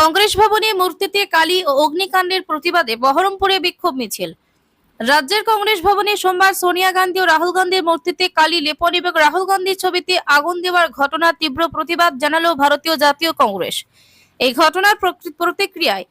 কংগ্রেস ভবনে মূর্তিতে কালী ও অগ্নিকাণ্ডের প্রতিবাদে বহরমপুরে বিক্ষোভ মিছিল। রাজ্যের কংগ্রেস ভবনে সোমবার সোনিয়া গান্ধী ও রাহুল গান্ধীর মূর্তিতে কালী লেপন এবং রাহুল গান্ধীর ছবিতে আগুন দেওয়ার ঘটনার তীব্র প্রতিবাদ জানালো ভারতীয় জাতীয় কংগ্রেস। এই ঘটনার প্রতিক্রিয়ায়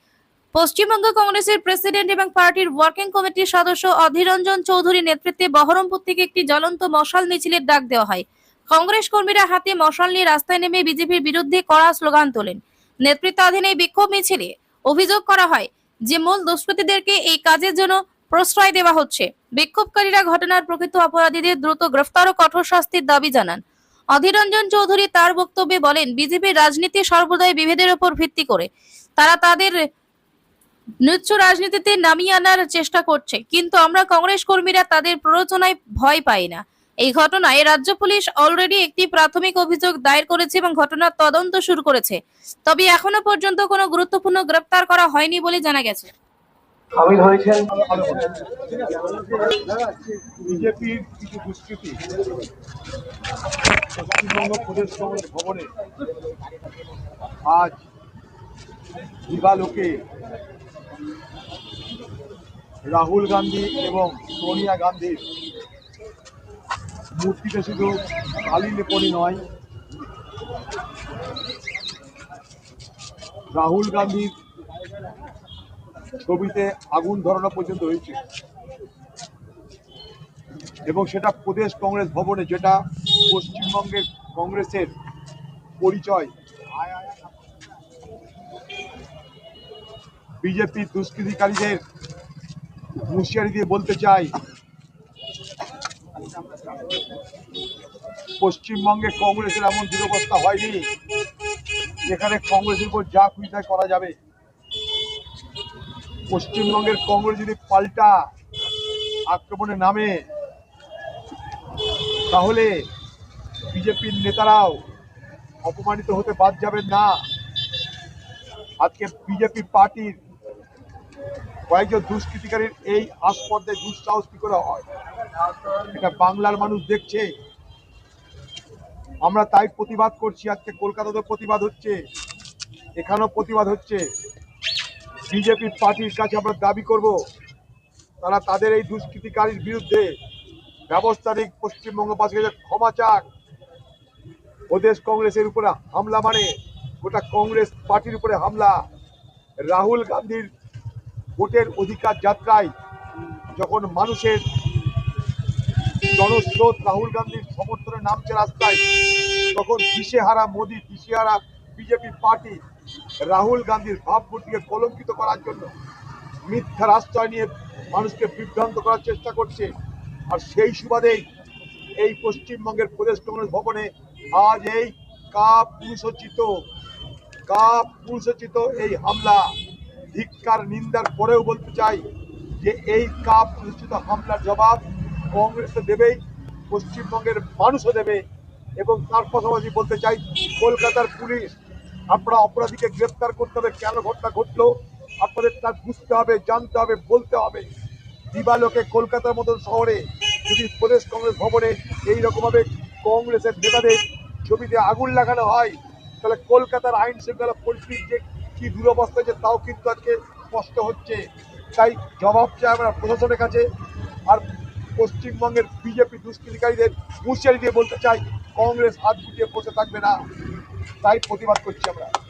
পশ্চিমবঙ্গ কংগ্রেসের প্রেসিডেন্ট এবং পার্টির ওয়ার্কিং কমিটির সদস্য অধীর রঞ্জন চৌধুরীর নেতৃত্বে বহরমপুর থেকে একটি জ্বলন্ত মশাল মিছিলের ডাক দেওয়া হয়। কংগ্রেস কর্মীরা হাতে মশাল নিয়ে রাস্তায় নেমে বিজেপির বিরুদ্ধে কড়া স্লোগান তোলেন। নেতৃত্বাধীন এই বিক্ষোভ মিছিলে অভিযোগ করা হয় যে মূল দুষ্কৃতীদেরকে এই কাজের জন্য প্রশ্রয় দেওয়া হচ্ছে। বিক্ষোভকারীরা ঘটনার প্রকৃত অপরাধীদের দ্রুত গ্রেফতার ও কঠোর শাস্তির দাবি জানান। অধীররঞ্জন চৌধুরী তার বক্তব্যে বলেন, বিজেপির রাজনীতি সর্বদাই বিভেদের উপর ভিত্তি করে। তারা তাদের নৃত্য রাজনীতিতে নামিয়ে আনার চেষ্টা করছে, কিন্তু আমরা কংগ্রেস কর্মীরা তাদের প্ররোচনায় ভয় পাই না। এই ঘটনায় রাজ্য পুলিশ অলরেডি একটি প্রাথমিক অভিযোগ দায়ের করেছে এবং ঘটনার তদন্ত শুরু করেছে। তবে এখনও পর্যন্ত কোনো গুরুত্বপূর্ণ গ্রেপ্তার করা হয়নি বলে জানা গেছে। সামিল হয়েছেন? বিজেপির কিছু দুষ্কৃতি। পশ্চিমবঙ্গ প্রদেশ ভবনে আজ দিবালোকে রাহুল গান্ধী এবং সোনিয়া গান্ধীর মূর্তিতে শুধু কালী লেপনি নয়। রাহুল গান্ধীর ছবিতে আগুন ধরানো পর্যন্ত হয়েছে। এবং সেটা প্রদেশ কংগ্রেস ভবনে, যেটা পশ্চিমবঙ্গের কংগ্রেসের পরিচয়। বিজেপি দুষ্কৃতিকারীদের হুঁশিয়ারি দিয়ে বলতে চাই পশ্চিমবঙ্গে কংগ্রেসের এমন দুরবস্থা হয়নি, যেখানে কংগ্রেসের উপর যা তাই করা যাবে। পশ্চিমবঙ্গের কংগ্রেস যদি পাল্টা আক্রমণে নামে, তাহলে বিজেপির নেতারাও অপমানিত হতে বাদ যাবেন না। আজকে বিজেপি পার্টির কয়েকজন দুষ্কৃতিকারীর এই আস্পর্ধে দুঃসাহস কি করে হয়। এটা বাংলার মানুষ দেখছে। আমরা তাই প্রতিবাদ করছি, আজকে কলকাতাতেও প্রতিবাদ হচ্ছে, এখানেও প্রতিবাদ হচ্ছে। বিজেপি পার্টির কাছে আমরা দাবি করব, তারা তাদের এই দুষ্কৃতিকারীর বিরুদ্ধে ব্যবস্থা নিক পশ্চিমবঙ্গবাসীকে ক্ষমা চাক। প্রদেশ কংগ্রেসের উপরে হামলা মানে গোটা কংগ্রেস পার্টির উপরে হামলা। রাহুল গান্ধীর ভোটের অধিকার যাত্রায় যখন মানুষের জনস্রোত রাহুল গান্ধীর সমর্থনে নামছে রাস্তায়, তখন দিশেহারা মোদী, দিশেহারা বিজেপি পার্টি রাহুল গান্ধীর ভাবমূর্তিকে কলঙ্কিত করার জন্য মিথ্যার আশ্রয় নিয়ে মানুষকে বিভ্রান্ত করার চেষ্টা করছে। আর সেই সুবাদেই এই পশ্চিমবঙ্গের প্রদেশ কংগ্রেস ভবনে আজ এই কাপ পুরুষোচিত কাপ পুরুষোচিত এই হামলা ধিক্কার, নিন্দার পরেও বলতে চাই যে এই কাপ পুরুষোচিত হামলার জবাব কংগ্রেস দেবেই, পশ্চিমবঙ্গের মানুষও দেবে এবং তার পাশাপাশি বলতে চাই, কলকাতার পুলিশ, আপনারা অপরাধীকে গ্রেপ্তার করতে হবে, কেন ঘটনা ঘটলো, আপনাদের তার বুঝতে হবে, জানতে হবে, বলতে হবে। দিবালোকে কলকাতার মতন শহরে যদি প্রদেশ কংগ্রেস ভবনে এই রকমভাবে কংগ্রেসের নেতাদের ছবিতে আগুন লাগানো হয়, তাহলে কলকাতার আইন শৃঙ্খলা পরিস্থিতির যে কি দুরবস্থা যে তাও কিন্তু আজকে স্পষ্ট হচ্ছে। তাই জবাব চাই আমরা প্রশাসনের কাছে। আর পশ্চিমবঙ্গের বিজেপি দুষ্কৃতিকারীদের হুঁশিয়ারি দিয়ে বলতে চাই, কংগ্রেস হাত গুটিয়ে বসে থাকবে না। তাই প্রতিবাদ করছি আমরা।